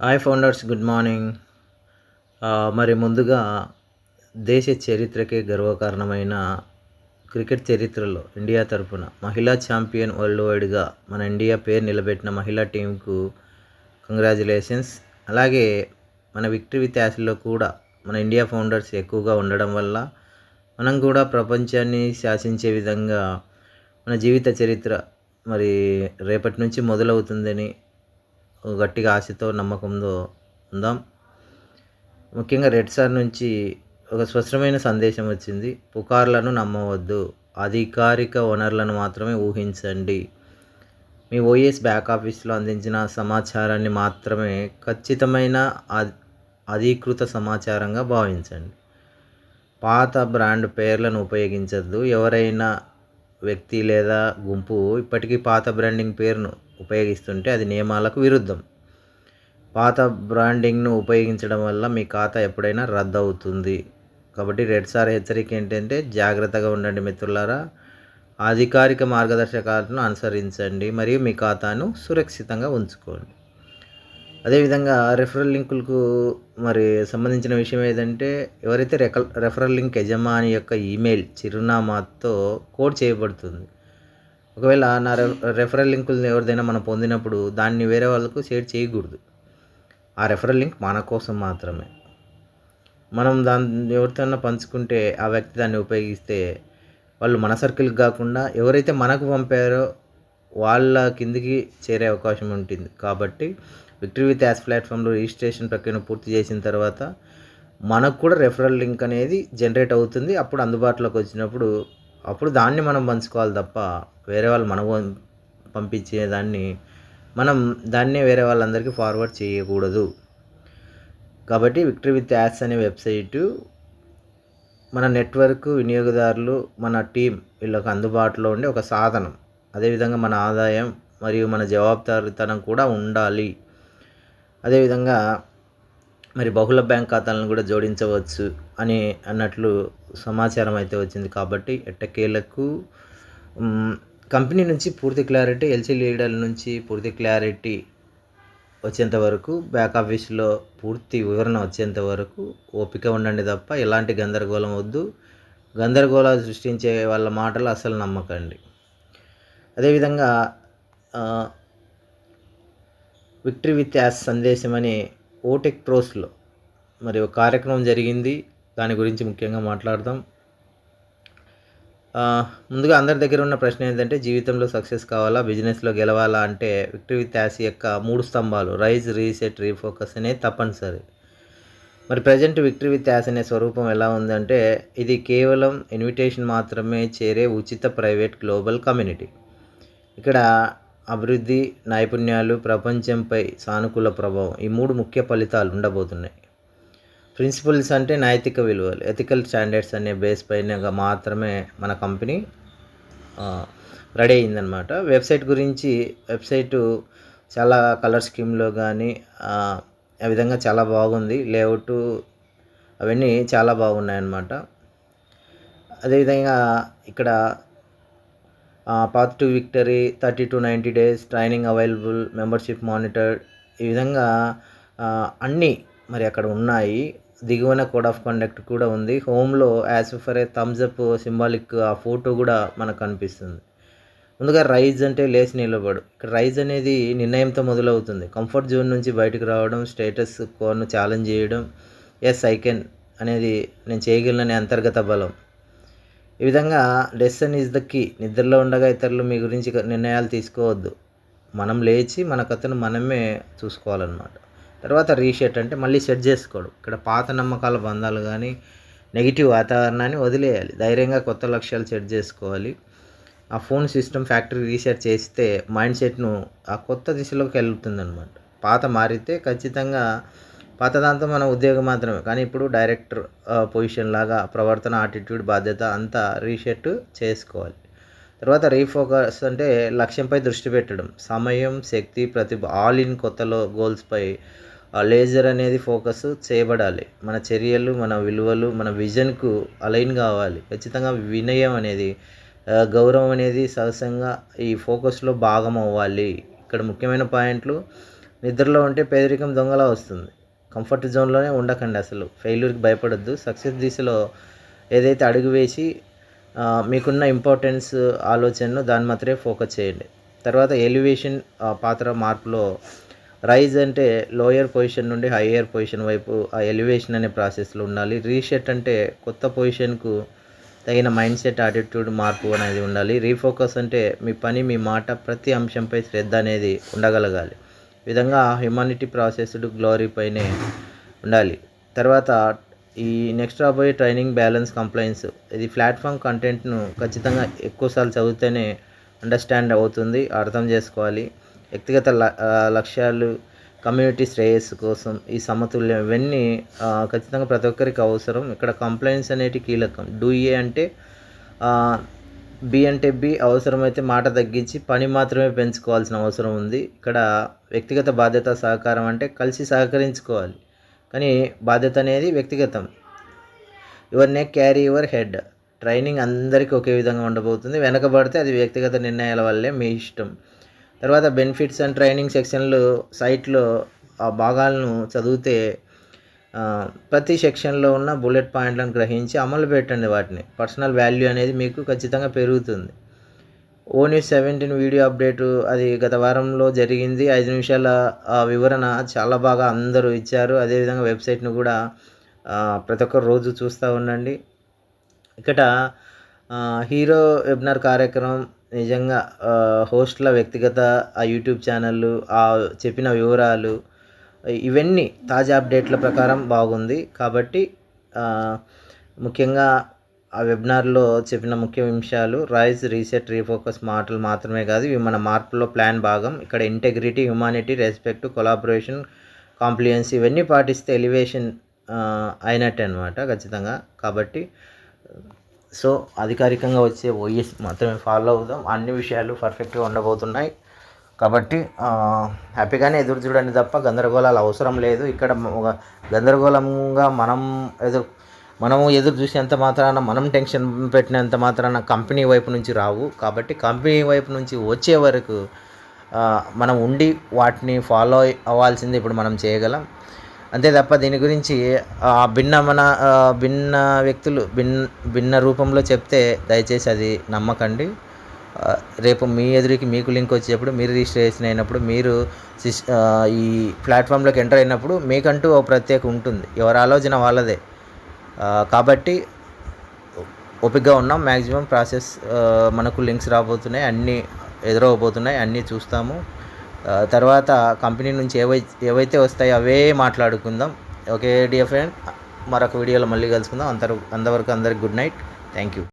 Hi founders good morning మరి ముందుగా దేశ చరిత్రకే గర్వకారణమైన క్రికెట్ చరిత్రలో ఇండియా తరపున మహిళా ఛాంపియన్ వరల్డ్ వైడ్గా మన ఇండియా పేరు నిలబెట్టిన మహిళా టీంకు కంగ్రాచులేషన్స్ అలాగే మన విక్టరీ విత్ యాస్లో కూడా మన ఇండియా ఫౌండర్స్ ఎక్కువగా ఉండడం వల్ల మనం కూడా ప్రపంచాన్ని శాసించే విధంగా మన జీవిత చరిత్ర మరి రేపటి నుంచి మొదలవుతుందని గట్టిగా ఆశతో నమ్మకంతో ఉందాం. ముఖ్యంగా రెడ్ సార్ నుంచి ఒక స్పష్టమైన సందేశం వచ్చింది. పుకార్లను నమ్మవద్దు. అధికారిక వనరులను మాత్రమే ఊహించండి. మీ ఓఎస్ బ్యాక్ ఆఫీస్లో అందించిన సమాచారాన్ని మాత్రమే ఖచ్చితమైన అధీకృత సమాచారంగా భావించండి. పాత బ్రాండ్ పేర్లను ఉపయోగించద్దు. ఎవరైనా వ్యక్తి లేదా గుంపు ఇప్పటికీ పాత బ్రాండింగ్ పేరును ఉపయోగిస్తుంటే అది నియమాలకు విరుద్ధం. పాత బ్రాండింగ్ను ఉపయోగించడం వల్ల మీ ఖాతా ఎప్పుడైనా రద్దు అవుతుంది కాబట్టి రెడ్ సార్ హెచ్చరిక ఏంటంటే జాగ్రత్తగా ఉండండి మిత్రులారా. అధికారిక మార్గదర్శకాలను అనుసరించండి మరియు మీ ఖాతాను సురక్షితంగా ఉంచుకోండి. అదేవిధంగా రెఫరల్ లింకులకు మరి సంబంధించిన విషయం ఏదంటే ఎవరైతే రెఫరల్ లింక్ యజమాని యొక్క ఈమెయిల్ చిరునామాతో కోడ్ చేయబడుతుంది ఒకవేళ నా రెఫరల్ లింకులను ఎవరిదైనా మనం పొందినప్పుడు దాన్ని వేరే వాళ్ళకు షేర్ చేయకూడదు. ఆ రెఫరల్ లింక్ మన కోసం మాత్రమే. మనం దాన్ని ఎవరితోనైనా పంచుకుంటే ఆ వ్యక్తి దాన్ని ఉపయోగిస్తే వాళ్ళు మన సర్కిల్కి కాకుండా ఎవరైతే మనకు పంపారో వాళ్ళ కిందికి చేరే అవకాశం ఉంటుంది. కాబట్టి విక్టరీ విత్ యాస్ ప్లాట్ఫామ్లో రిజిస్ట్రేషన్ ప్రక్రియను పూర్తి చేసిన తర్వాత మనకు కూడా రెఫరల్ లింక్ అనేది జనరేట్ అవుతుంది. అప్పుడు అందుబాటులోకి వచ్చినప్పుడు అప్పుడు దాన్ని మనం పంచుకోవాలి తప్ప వేరే వాళ్ళు మనకు పంపించే దాన్ని మనం దాన్నే వేరే వాళ్ళందరికీ ఫార్వర్డ్ చేయకూడదు. కాబట్టి విక్టరీ విత్ యాడ్స్ అనే వెబ్సైటు మన నెట్వర్క్ వినియోగదారులు మన టీం వీళ్ళకి అందుబాటులో ఉండే ఒక సాధనం. అదేవిధంగా మన ఆదాయం మరియు మన జవాబుదారితనం కూడా ఉండాలి. అదేవిధంగా మరి బహుళ బ్యాంక్ ఖాతాలను కూడా జోడించవచ్చు అని అన్నట్లు సమాచారం అయితే వచ్చింది కాబట్టి ఎట్టకేలకు కంపెనీ నుంచి పూర్తి క్లారిటీ ఎల్సీ లీడర్ నుంచి పూర్తి క్లారిటీ వచ్చేంత వరకు బ్యాక్ ఆఫీస్లో పూర్తి వివరణ వచ్చేంత వరకు ఓపిక ఉండండి తప్ప ఎలాంటి గందరగోళం వద్దు. గందరగోళాలు సృష్టించే వాళ్ళ మాటలు అసలు నమ్మకండి. అదేవిధంగా విక్టరీ విత్ యాస్ సందేశం అని ఓటెక్ ట్రోస్లో మరి ఒక కార్యక్రమం జరిగింది. దాని గురించి ముఖ్యంగా మాట్లాడదాం. ముందుగా అందరి దగ్గర ఉన్న ప్రశ్న ఏంటంటే జీవితంలో సక్సెస్ కావాలా బిజినెస్లో గెలవాలా అంటే విక్టరీ విత్ యొక్క మూడు స్తంభాలు రైజ్ రీసెట్ రీఫోకస్ అనేది తప్పనిసరి. మరి ప్రజెంట్ విక్టరీ విత్ యాస్ అనే స్వరూపం ఎలా ఉందంటే ఇది కేవలం ఇన్విటేషన్ మాత్రమే చేరే ఉచిత ప్రైవేట్ గ్లోబల్ కమ్యూనిటీ. ఇక్కడ అభివృద్ధి నైపుణ్యాలు ప్రపంచంపై సానుకూల ప్రభావం ఈ మూడు ముఖ్య ఫలితాలు ఉండబోతున్నాయి. ప్రిన్సిపల్స్ అంటే నైతిక విలువలు. ఎథికల్ స్టాండర్డ్స్ అనే బేస్ పైన మాత్రమే మన కంపెనీ రెడీ అయిందనమాట వెబ్సైట్ గురించి వెబ్సైటు చాలా కలర్ స్కీమ్లో కానీ ఆ విధంగా చాలా బాగుంది. లేఅవుట్ అవన్నీ చాలా బాగున్నాయి అన్నమాట అదేవిధంగా ఇక్కడ path to victory thirty to ninety days training available membership monitor ఈ విధంగా అన్నీ మరి అక్కడ ఉన్నాయి. దిగువన కోడ్ ఆఫ్ కండక్ట్ కూడా ఉంది. హోమ్లో as for a thumbs up symbolic ఆ ఫోటో కూడా మనకు కనిపిస్తుంది ముందుగా రైజ్ అంటే లేచి నిలబడు. ఇక్కడ రైజ్ అనేది నిర్ణయంతో మొదలవుతుంది. కంఫర్ట్ జోన్ నుంచి బయటకు రావడం స్టేటస్ కోర్ను ఛాలెంజ్ చేయడం. ఎస్ ఐ కెన్ అనేది నేను చేయగలననే అంతర్గత బలం. ఈ విధంగా లెసన్ ఈజ్ ద కీ నిద్రలో ఉండగా ఇతరులు మీ గురించి నిర్ణయాలు తీసుకోవద్దు. మనం లేచి మన కథను మనమే చూసుకోవాలన్నమాట. తర్వాత రీషెట్ అంటే మళ్ళీ సెట్ చేసుకోవడం. ఇక్కడ పాత నమ్మకాల బంధాలు కానీ నెగిటివ్ వాతావరణాన్ని వదిలేయాలి. ధైర్యంగా కొత్త లక్ష్యాలు సెట్ చేసుకోవాలి. ఆ ఫోన్ సిస్టమ్ ఫ్యాక్టరీ రీసెట్ చేస్తే మైండ్ సెట్ను ఆ కొత్త దిశలోకి వెళ్తుందన్నమాట. పాత మారితే ఖచ్చితంగా పాత దాంతో మన ఉద్యోగం మాత్రమే. కానీ ఇప్పుడు డైరెక్టర్ పొజిషన్ లాగా ప్రవర్తన ఆటిట్యూడ్ బాధ్యత అంతా రీసెట్ చేసుకోవాలి. తర్వాత రీఫోకస్ అంటే లక్ష్యంపై దృష్టి పెట్టడం. సమయం శక్తి ప్రతిభ ఆల్ ఇన్ కొత్తలో గోల్స్పై లేజర్ అనేది ఫోకస్ చేయబడాలి. మన చర్యలు మన విలువలు మన విజన్కు అలైన్ కావాలి. ఖచ్చితంగా వినయం అనేది గౌరవం అనేది సహజంగా ఈ ఫోకస్లో భాగం అవ్వాలి. ఇక్కడ ముఖ్యమైన పాయింట్లు నిద్రలో ఉంటే పేదరికం దొంగలా వస్తుంది. కంఫర్ట్ జోన్లోనే ఉండకండి అసలు. ఫెయిల్యూర్కి భయపడద్దు. సక్సెస్ దిశలో ఏదైతే అడుగు వేసి మీకున్న ఇంపార్టెన్స్ ఆలోచనను దాని మాత్రమే ఫోకస్ చేయండి. తర్వాత ఎలివేషన్ పాత్ర మార్పులో రైజ్ అంటే లోయర్ పొజిషన్ నుండి హయ్యర్ పొజిషన్ వైపు ఆ ఎలివేషన్ అనే ప్రాసెస్లో ఉండాలి. రీసెట్ అంటే కొత్త పొజిషన్కు తగిన మైండ్ సెట్ యాటిట్యూడ్ మార్పు అనేది ఉండాలి. రీఫోకస్ అంటే మీ పని మీ మాట ప్రతి అంశంపై శ్రద్ధ అనేది ఉండగలగాలి. విధంగా హ్యుమానిటీ ప్రాసెస్డ్ గ్లోరీ పైనే ఉండాలి. తర్వాత ఈ నెక్స్ట్ రాబోయే ట్రైనింగ్ బ్యాలెన్స్ కంప్లైన్స్ ఇది ప్లాట్ఫామ్ కంటెంట్ను ఖచ్చితంగా ఎక్కువసార్లు చదివితేనే అండర్స్టాండ్ అవుతుంది అర్థం చేసుకోవాలి. వ్యక్తిగత ల- లక్ష్యాలు కమ్యూనిటీ శ్రేయస్సు కోసం ఈ సమతుల్యం ఇవన్నీ ఖచ్చితంగా ప్రతి ఒక్కరికి అవసరం. ఇక్కడ కంప్లైంట్స్ అనేటి కీలకం. డూ ఏ అంటే బి అంటే బి అవసరమైతే మాట తగ్గించి పని మాత్రమే పెంచుకోవాల్సిన అవసరం ఉంది. ఇక్కడ వ్యక్తిగత బాధ్యత సహకారం అంటే కలిసి సహకరించుకోవాలి. కానీ బాధ్యత అనేది వ్యక్తిగతం. Your neck carry your head. Training అందరికీ ఒకే విధంగా ఉండబోతుంది. వెనకబడితే అది వ్యక్తిగత నిర్ణయాల వల్లే మీ ఇష్టం. తర్వాత బెనిఫిట్స్ అండ్ ట్రైనింగ్ సెక్షన్లు సైట్లో ఆ భాగాలను చదివితే ప్రతి సెక్షన్లో ఉన్న బుల్లెట్ పాయింట్లను గ్రహించి అమలు పెట్టండి వాటిని. పర్సనల్ వాల్యూ అనేది మీకు ఖచ్చితంగా పెరుగుతుంది. ఓన్యూ సెవెంటీన్ వీడియో అప్డేట్ అది గత వారంలో జరిగింది. ఐదు నిమిషాల వివరణ చాలా బాగా అందరూ ఇచ్చారు. అదేవిధంగా వెబ్సైట్ను కూడా ప్రతి ఒక్కరు రోజు చూస్తూ ఉండండి. ఇక్కడ హీరో వెబినార్ కార్యక్రమం నిజంగా హోస్ట్ల వ్యక్తిగత ఆ యూట్యూబ్ ఛానళ్ళు ఆ చెప్పిన వివరాలు ఇవన్నీ తాజా అప్డేట్ల ప్రకారం బాగుంది. కాబట్టి ముఖ్యంగా ఆ వెబినార్లో చెప్పిన ముఖ్య అంశాలు రైజ్ రీసెట్ రీఫోకస్ మాటలు మాత్రమే కాదు ఇవి మన మార్పులో ప్లాన్ భాగం. ఇక్కడ integrity humanity respect collaboration compliance ఇవన్నీ పాటిస్తే ఎలివేషన్ అయినట్టే అనమాట ఖచ్చితంగా. కాబట్టి సో అధికారికంగా వచ్చే ఓఎస్ మాత్రమే ఫాలో అవుదాం. అన్ని విషయాలు పర్ఫెక్ట్గా ఉండబోతున్నాయి. కాబట్టి హ్యాపీగానే ఎదురు చూడండి తప్ప గందరగోళాలు అవసరం లేదు. ఇక్కడ ఒక గందరగోళంగా మనం ఎదురు మనము ఎదురు చూసేంత మాత్రాన మనం టెన్షన్ పెట్టినంత మాత్రాన కంపెనీ వైపు నుంచి రావు. కాబట్టి కంపెనీ వైపు నుంచి వచ్చే వరకు మనం ఉండి వాటిని ఫాలో అవ్వాల్సింది ఇప్పుడు మనం చేయగలం. అంతే తప్ప దీని గురించి ఆ, భిన్న మన భిన్న వ్యక్తులు భిన్న భిన్న రూపంలో చెప్తే దయచేసి అది నమ్మకండి. రేపు మీ ఎదురికి మీకు లింక్ వచ్చేటప్పుడు మీరు రిజిస్ట్రేషన్ అయినప్పుడు మీరు సిస్ ఈ ప్లాట్ఫామ్లోకి ఎంటర్ అయినప్పుడు మీకంటూ ఓ ప్రత్యేక ఉంటుంది. ఎవరి ఆలోచన వాళ్ళదే. కాబట్టి ఓపికగా ఉన్నాం. మ్యాక్సిమం ప్రాసెస్ మనకు లింక్స్ రాబోతున్నాయి. అన్నీ ఎదురవబోతున్నాయి అన్నీ చూస్తాము. తర్వాత కంపెనీ నుంచి ఏవై ఏవైతే వస్తాయో అవే మాట్లాడుకుందాం. Okay dear friend. మరొక వీడియోలో మళ్ళీ కలుసుకుందాం. అందరూ అంతవరకు అందరికి గుడ్ నైట్. Thank you.